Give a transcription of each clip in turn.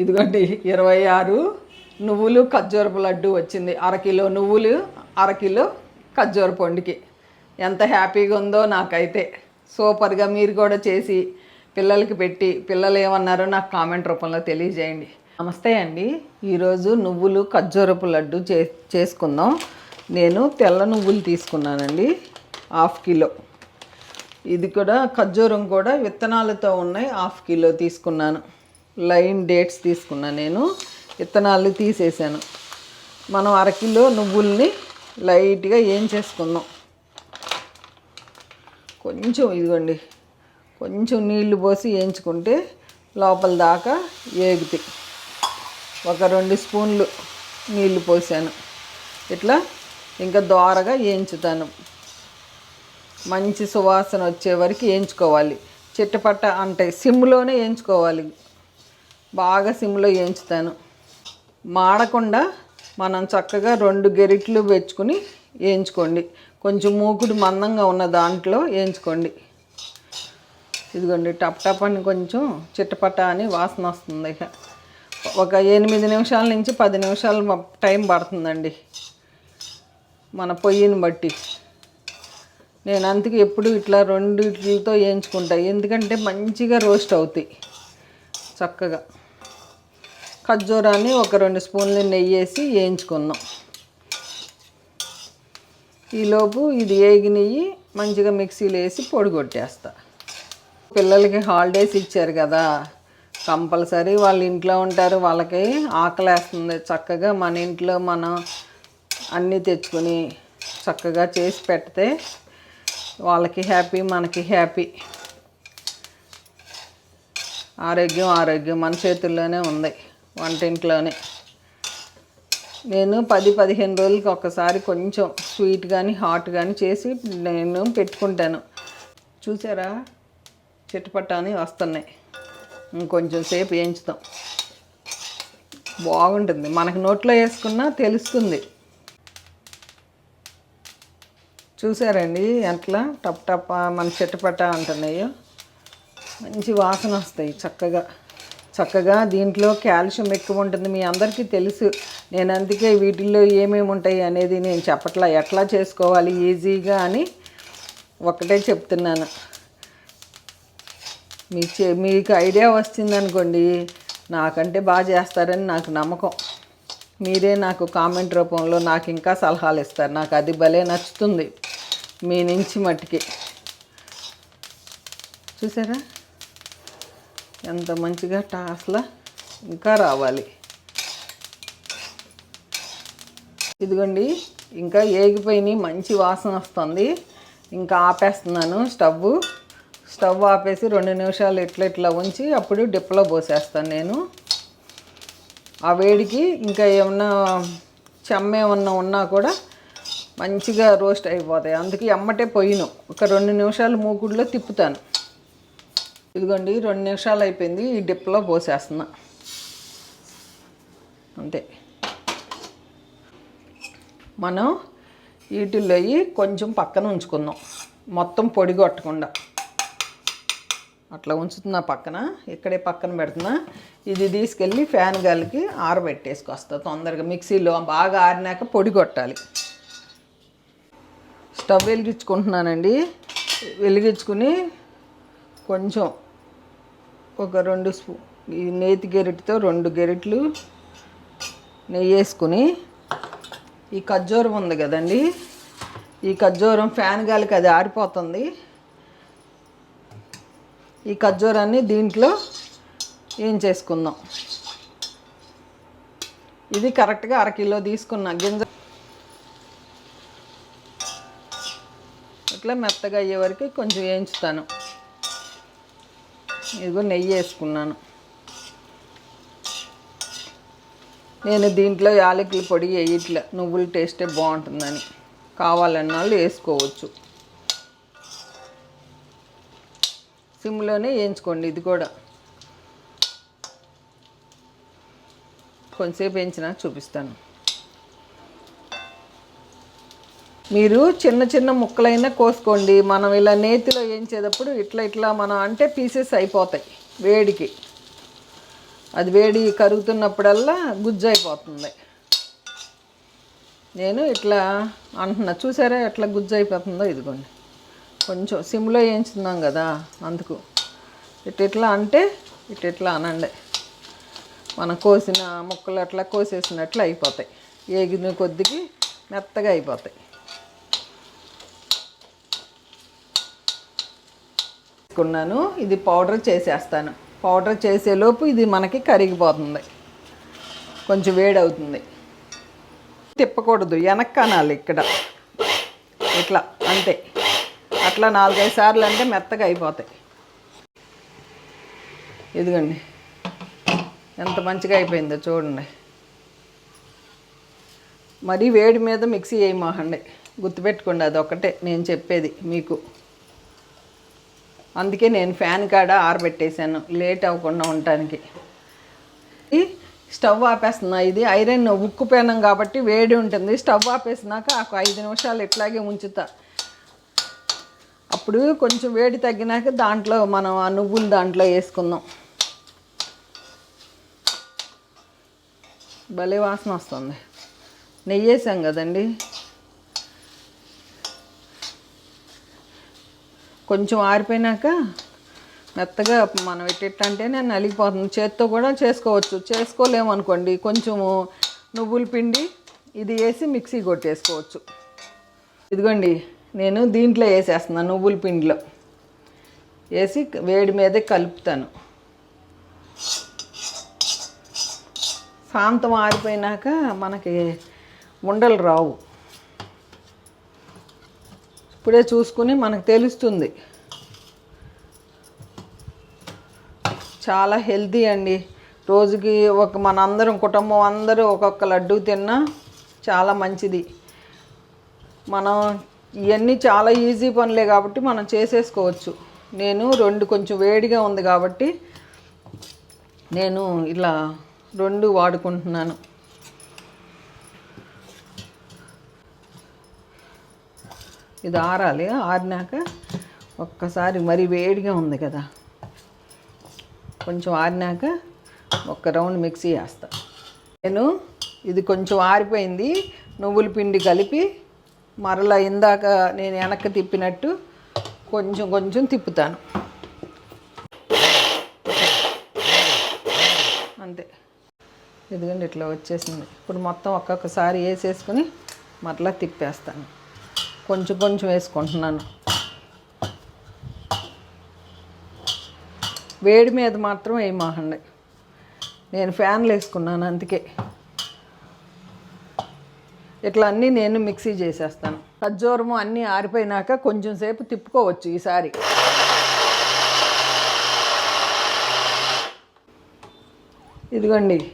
ఇదిగోండి ఇరవై ఆరు నువ్వులు ఖర్జూరపు లడ్డు వచ్చింది. అరకిలో నువ్వులు అరకిలో ఖర్జూర పండుకి ఎంత హ్యాపీగా ఉందో నాకైతే. సూపర్గా మీరు కూడా చేసి పిల్లలకి పెట్టి పిల్లలు ఏమన్నారో నాకు కామెంట్ రూపంలో తెలియజేయండి. నమస్తే అండి. ఈరోజు నువ్వులు ఖర్జూరపు లడ్డు చే చేసుకుందాం. నేను తెల్ల నువ్వులు తీసుకున్నానండి హాఫ్ కిలో. ఇది కూడా ఖర్జూరం కూడా విత్తనాలతో ఉన్నాయి హాఫ్ కిలో తీసుకున్నాను. లైన్ డేట్స్ తీసుకున్నా నేను. విత్తనాలు తీసేసాను. మనం అరకిలో నువ్వుల్ని లైట్గా ఏం చేసుకుందాం? కొంచెం ఇదిగోండి. కొంచెం నీళ్ళు పోసి వేయించుకుంటే లోపల దాకా ఏగుతాయి. ఒక రెండు స్పూన్లు నీళ్ళు పోసాను. ఇట్లా ఇంకా దోరగా వేయించుతాను మంచి సువాసన వచ్చే వరకు వేయించుకోవాలి చిట్టపట్ట అంటే సిమ్లోనే వేయించుకోవాలి బాగా సిమ్లో వేయించుతాను. మాడకుండా మనం చక్కగా రెండు గెరిట్లు పెంచుకుని వేయించుకోండి. కొంచెం మూకుడు మందంగా ఉన్న దాంట్లో వేయించుకోండి. ఇదిగోండి టప్ టప్ అని కొంచెం చిట్టపట్ట అని వాసన వస్తుంది ఇక. ఒక ఎనిమిది నిమిషాల నుంచి పది నిమిషాలు టైం పడుతుందండి మన పొయ్యిని బట్టి. నేను అందుకే ఎప్పుడు ఇట్లా రెండిట్లతో వేయించుకుంటా. ఎందుకంటే మంచిగా రోస్ట్ అవుతాయి చక్కగా. ఖర్జూరాన్ని ఒక రెండు స్పూన్లు నెయ్యి వేసి వేయించుకుందాం. ఈలోపు ఇది ఏగి నెయ్యి మంచిగా మిక్సీలో వేసి పొడి కొట్టేస్తా. పిల్లలకి హాలిడేస్ ఇచ్చారు కదా కంపల్సరీ వాళ్ళ ఇంట్లో ఉంటారు వాళ్ళకి ఆకలేస్తుంది. చక్కగా మన ఇంట్లో మనం అన్నీ తెచ్చుకొని చక్కగా చేసి పెడితే వాళ్ళకి హ్యాపీ మనకి హ్యాపీ. ఆరోగ్యం ఆరోగ్యం మన చేతుల్లోనే ఉంది. వంటింట్లోనే. నేను పది పదిహేను రోజులకి ఒకసారి కొంచెం స్వీట్ కానీ హాట్ కానీ చేసి నేను పెట్టుకుంటాను. చూసారా? చిట్టుపట్టాని వస్తున్నాయి. ఇంకొంచెం సేపు వేయించుతాం. బాగుంటుంది. మనకు నోట్లో వేసుకున్నా తెలుస్తుంది. చూసారండి? ఎట్లా? టప్ టప్ మన చిట్టపట్ట అంటున్నాయో. మంచి వాసన వస్తాయి చక్కగా. చక్కగా దీంట్లో కాల్షియం ఎక్కువ ఉంటుంది. మీ అందరికీ తెలుసు. నేను అందుకే వీటిల్లో ఏమేమి ఉంటాయి అనేది నేను చెప్పట్లా. ఎట్లా చేసుకోవాలి? ఈజీగా అని ఒకటే చెప్తున్నాను. మీ చే మీకు ఐడియా వస్తుందనుకోండి నాకంటే బాగా చేస్తారని నాకు నమ్మకం. మీరే నాకు కామెంట్ రూపంలో నాకు ఇంకా సలహాలు ఇస్తారు. నాకు అది భలే నచ్చుతుంది. మీ నుంచి మట్టికి. చూసారా? ఎంత మంచిగా టాస్లా ఇంకా రావాలి. ఇదిగోండి ఇంకా ఏగిపోయినాయి మంచి వాసన వస్తుంది. ఇంకా ఆపేస్తున్నాను స్టవ్ స్టవ్ ఆపేసి రెండు నిమిషాలు ఇట్లా ఇట్లా ఉంచి అప్పుడు డిప్లో పోసేస్తాను నేను. ఆ వేడికి ఇంకా ఏమన్నా చెమ్మ ఏమన్నా ఉన్నా కూడా మంచిగా రోస్ట్ అయిపోతాయి. అందుకే ఎమ్మటే పొయ్యిను ఒక రెండు నిమిషాలు మూకుడులో తిప్పుతాను. ఇదిగోండి రెండు నిమిషాలు అయిపోయింది ఈ డిప్లో పోసేస్తున్నా. అంతే. మనం వీటిల్లో కొంచెం పక్కన ఉంచుకుందాం. మొత్తం పొడి కొట్టకుండా. అట్లా ఉంచుతున్నా పక్కన ఇక్కడే పక్కన పెడుతున్నా. ఇది తీసుకెళ్ళి ఫ్యాన్ గాలికి ఆరబెట్టేసుకొస్తా తొందరగా. మిక్సీలో బాగా ఆరినాక పొడి కొట్టాలి. స్టవ్ వెలిగించుకుంటున్నానండి. వెలిగించుకుని కొంచెం ఒక రెండు స్పూ ఈ నేతి గెరిటితో రెండు గెరిట్లు నెయ్యి వేసుకుని ఈ ఖర్జూరం ఉంది కదండి ఈ ఖర్జూరం ఫ్యాన్ గాలికి అది ఆరిపోతుంది. ఈ ఖర్జూరాన్ని దీంట్లో ఏం చేసుకుందాం? ఇది కరెక్ట్గా అరకిలో తీసుకున్న. గింజ ఇట్లా మెత్తగా అయ్యే వరకు కొంచెం వేయించుతాను. ఇదిగో నెయ్యి వేసుకున్నాను. నేను దీంట్లో యాలకుల పొడి వేయట్లే. నువ్వుల టేస్టే బాగుంటుందని. కావాలన్న వాళ్ళు వేసుకోవచ్చు. సిమ్లోనే వేయించుకోండి ఇది కూడా. కొంచెంసేపు వేయించినా చూపిస్తాను. మీరు చిన్న చిన్న ముక్కలైనా కోసుకోండి. మనం ఇలా నేతిలో వేయించేటప్పుడు ఇట్లా ఇట్లా మనం అంటే పీసెస్ అయిపోతాయి వేడికి. అది వేడి కరుగుతున్నప్పుడల్లా గుజ్జు అయిపోతుంది. నేను ఇట్లా అంటున్నా. చూసారా ఎట్లా గుజ్జు అయిపోతుందో ఇదిగోండి. కొంచెం సిమ్లో వేయించుతున్నాం కదా అందుకు. ఇట్ ఇట్లా అంటే ఇట్ ఇట్లా అనండి. మనం కోసిన ముక్కలు అట్లా కోసేసినట్లు అయిపోతాయి. ఏగిన కొద్దికి మెత్తగా అయిపోతాయి. తీసుకున్నాను. ఇది పౌడర్ చేసేస్తాను. పౌడర్ చేసేలోపు ఇది మనకి కరిగిపోతుంది. కొంచెం వేడి అవుతుంది తిప్పకూడదు. వెనక్కి అనాలి ఇక్కడ. ఇట్లా అంతే. అట్లా నాలుగైదు సార్లు అంటే మెత్తగా అయిపోతాయి. ఇదిగోండి. ఎంత మంచిగా అయిపోయిందో చూడండి. మరీ వేడి మీద మిక్సీ చేయమాకండి గుర్తుపెట్టుకోండి అది ఒకటే నేను చెప్పేది మీకు. అందుకే నేను ఫ్యాన్ కాడ ఆరబెట్టేశాను. లేట్ అవ్వకుండా ఉండటానికి. ఈ స్టవ్ ఆపేస్తున్నా ఇది. ఐరన్ ఉక్కు పేనం కాబట్టి వేడి ఉంటుంది. స్టవ్ ఆపేసినాక ఒక ఐదు నిమిషాలు ఇట్లాగే ఉంచుతా. అప్పుడు కొంచెం వేడి తగ్గినాక దాంట్లో మనం ఆ నువ్వులు దాంట్లో వేసుకుందాం. భలే వాసన వస్తుంది. నెయ్యి వేసాం కదండి? కొంచెం ఆరిపోయినాక మెత్తగా మనం ఎట్టంటే నేను నలిగిపోతుంది. చేత్తో కూడా చేసుకోవచ్చు. చేసుకోలేము అనుకోండి కొంచెము నువ్వుల పిండి ఇది వేసి మిక్సీ కొట్టేసుకోవచ్చు. ఇదిగోండి నేను దీంట్లో వేసేస్తున్నాను నువ్వుల పిండిలో. వేసి వేడి మీదే కలుపుతాను. శాంతం ఆరిపోయినాక మనకి ఉండలు రావు. ఇప్పుడే చూసుకుని మనకు తెలుస్తుంది. చాలా హెల్తీ అండి. రోజుకి ఒక మనందరం కుటుంబం అందరూ ఒక్కొక్క లడ్డు తిన్నా చాలా మంచిది. మనం ఇవన్నీ చాలా ఈజీ పనులే కాబట్టి మనం చేసేసుకోవచ్చు. నేను రెండు కొంచెం వేడిగా ఉంది కాబట్టి నేను ఇలా రెండు వాడుకుంటున్నాను. ఇది ఆరాలి ఆరినాక ఒక్కసారి మరి వేడిగా ఉంది కదా. కొంచెం ఆరినాక ఒక రౌండ్ మిక్సీ వేస్తా నేను ఇది కొంచెం ఆరిపోయింది నువ్వుల పిండి కలిపి మరలా ఇందాక నేను వెనక్కి తిప్పినట్టు కొంచెం కొంచెం తిప్పుతాను. అంతే. ఇదిగోండి ఇట్లా వచ్చేసింది. ఇప్పుడు మొత్తం ఒక్కొక్కసారి వేసేసుకుని మరలా తిప్పేస్తాను. కొంచెం కొంచెం వేసుకుంటున్నాను. వేడి మీద మాత్రం వేయమాహండి నేను ఫ్యాన్లు వేసుకున్నాను అందుకే. ఇట్లా అన్నీ నేను మిక్సీ చేసేస్తాను. ఖర్జూరము అన్నీ ఆరిపోయినాక కొంచెం సేపు తిప్పుకోవచ్చు ఈసారి. ఇదిగోండి.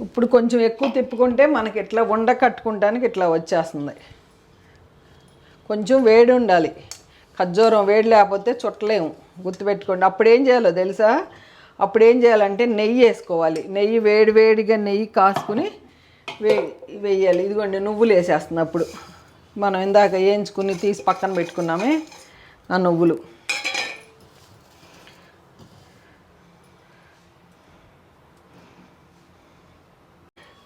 ఇప్పుడు కొంచెం ఎక్కువ తిప్పుకుంటే మనకి ఇట్లా ఉండ కట్టుకుంటానికి ఇట్లా వచ్చేస్తుంది. కొంచెం వేడి ఉండాలి. ఖర్జూరం వేడి లేకపోతే చుట్టలేము. గుర్తుపెట్టుకోండి. అప్పుడు ఏం చేయాలో తెలుసా? అప్పుడు ఏం చేయాలంటే నెయ్యి వేసుకోవాలి. నెయ్యి వేడి వేడిగా నెయ్యి కాసుకుని వే వేయాలి. ఇదిగోండి నువ్వులు వేసేస్తున్నప్పుడు. అప్పుడు మనం ఇందాక వేయించుకుని తీసి పక్కన పెట్టుకున్నామే ఆ నువ్వులు.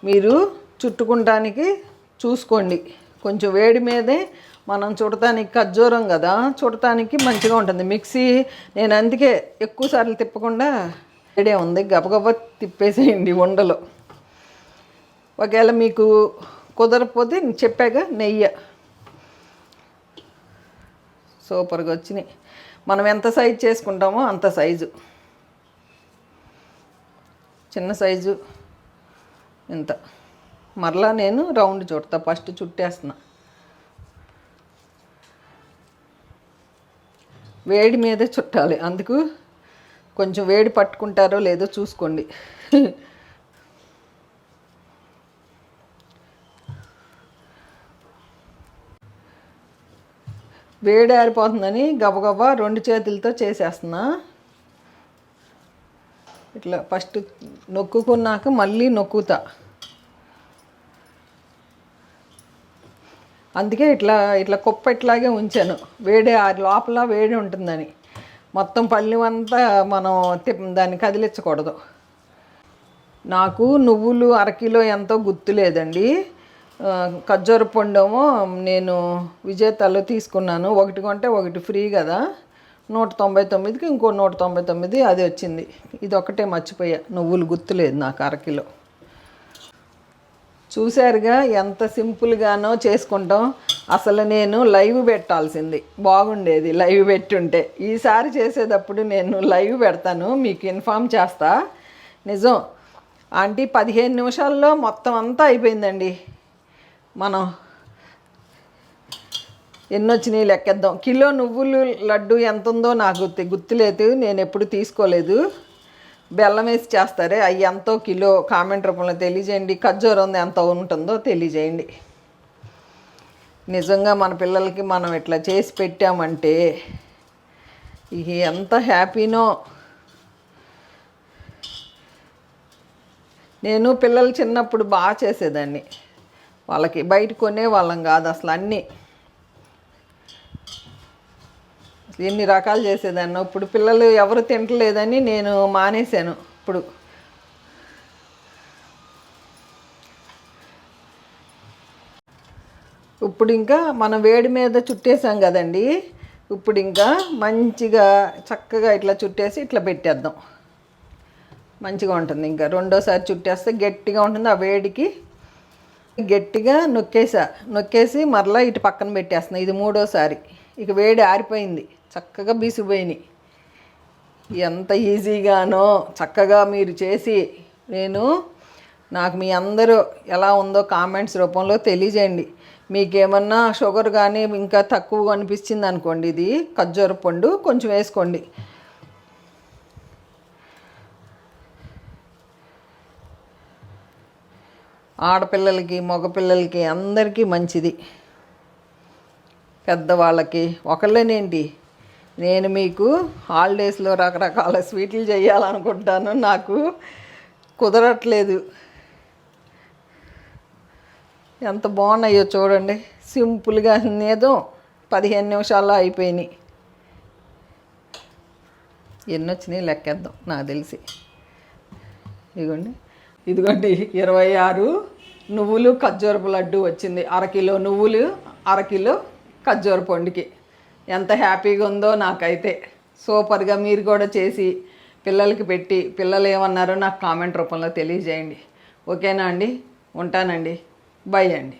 మీరు చుట్టుకుంటానికి చూసుకోండి. కొంచెం వేడి మీదే మనం చూడటానికి ఖర్జూరం కదా చూడటానికి మంచిగా ఉంటుంది. మిక్సీ నేను అందుకే ఎక్కువ సార్లు తిప్పకుండా రెడీ ఉంది. గబగబ తిప్పేసేయండి ఉండలు. ఒకవేళ మీకు కుదరకపోతే చెప్పాక చెప్పాగా నెయ్యి. సూపర్గా వచ్చినాయి. మనం ఎంత సైజు చేసుకుంటామో అంత సైజు. చిన్న సైజు ఇంత. మరలా నేను రౌండ్ చుడతా. ఫస్ట్ చుట్టేస్తున్నా. వేడి మీదే చుట్టాలి. అందుకు కొంచెం వేడి పట్టుకుంటారో లేదో చూసుకోండి. వేడి ఆరిపోతుందని గబగబా రెండు చేతులతో చేసేస్తున్నా. ఇట్లా ఫస్ట్ నొక్కుకున్నాక మళ్ళీ నొక్కుతా. అందుకే ఇట్లా ఇట్లా కుప్ప ఇట్లాగే ఉంచాను. వేడి ఆ లోపల వేడి ఉంటుందని. మొత్తం పళ్ళెం అంతా మనం దాన్ని కదిలించకూడదు. నాకు నువ్వులు అరకిలో ఎంతో గుర్తులేదండి లేదండి. ఖర్జూర పండేమో నేను విజేతలో తీసుకున్నాను. ఒకటి కొంటే ఒకటి ఫ్రీ కదా. నూట తొంభై తొమ్మిదికి ఇంకో నూట తొంభై తొమ్మిది అది వచ్చింది. ఇది ఒకటే మర్చిపోయా. నువ్వులు గుర్తులేదు నాకు అరకిలో. చూశారుగా ఎంత సింపుల్గానో చేసుకుంటాం. అసలు నేను లైవ్ పెట్టాల్సింది. బాగుండేది లైవ్ పెట్టుంటే. ఈసారి చేసేటప్పుడు నేను లైవ్ పెడతాను మీకు ఇన్ఫామ్ చేస్తా. నిజం. ఆంటీ పదిహేను నిమిషాల్లో మొత్తం అంతా అయిపోయిందండి. మనం ఎన్నొచ్చినాయి లెక్కేద్దాం. కిలో నువ్వులు లడ్డు ఎంత ఉందో నాకు గుర్తులేదు. నేను ఎప్పుడు తీసుకోలేదు. బెల్లం వేసి చేస్తారే అవి ఎంతో కిలో కామెంట్ రూపంలో తెలియజేయండి. ఖర్జూరం ఎంత ఉంటుందో తెలియజేయండి. నిజంగా మన పిల్లలకి మనం ఇట్లా చేసి పెట్టామంటే ఇది ఎంత హ్యాపీనో. నేను పిల్లలు చిన్నప్పుడు బాగా చేసేదాన్ని. వాళ్ళకి బయట కొనే వాళ్ళం కాదు అసలు అన్నీ అసలు ఎన్ని రకాలు చేసేదాన్ని. ఇప్పుడు పిల్లలు ఎవరు తింటలేదని నేను మానేశాను. ఇప్పుడు ఇప్పుడు ఇంకా మనం వేడి మీద చుట్టేసాం కదండి. ఇప్పుడు ఇంకా మంచిగా చక్కగా ఇట్లా చుట్టేసి ఇట్లా పెట్టేద్దాం. మంచిగా ఉంటుంది. ఇంకా రెండోసారి చుట్టేస్తే గట్టిగా ఉంటుంది. ఆ వేడికి గట్టిగా నొక్కేసా. నొక్కేసి మరలా ఇటు పక్కన పెట్టేస్తున్నా. ఇది మూడోసారి. ఇక వేడి ఆరిపోయింది. చక్కగా బీసిపోయినాయి ఎంత ఈజీగానో చక్కగా మీరు చేసి నేను నాకు మీ అందరూ ఎలా ఉందో కామెంట్స్ రూపంలో తెలియజేయండి. మీకేమన్నా షుగర్ కానీ ఇంకా తక్కువ అనిపించింది అనుకోండి ఇది ఖర్జూర పండు కొంచెం వేసుకోండి. ఆడపిల్లలకి మగపిల్లలకి అందరికీ మంచిది. పెద్దవాళ్ళకి ఒకళ్ళేనేంటి? నేను మీకు హాలిడేస్లో రకరకాల స్వీట్లు చేయాలనుకుంటాను. నాకు కుదరట్లేదు. ఎంత బాగున్నాయో చూడండి. సింపుల్గా నేదో పదిహేను నిమిషాల్లో అయిపోయినాయి. ఎన్ని వచ్చినాయి లెక్కేద్దాం. నాకు తెలిసి. ఇదిగోండి. ఇదిగోండి. ఇరవై ఆరు నువ్వులు ఖర్జూరపు లడ్డు వచ్చింది. అరకిలో నువ్వులు అరకిలో ఖర్జూర పండుకి ఎంత హ్యాపీగా ఉందో నాకైతే. సూపర్గా మీరు కూడా చేసి పిల్లలకి పెట్టి పిల్లలు ఏమన్నారో నాకు కామెంట్ రూపంలో తెలియజేయండి. ఓకేనా అండి? ఉంటానండి. బై అండి.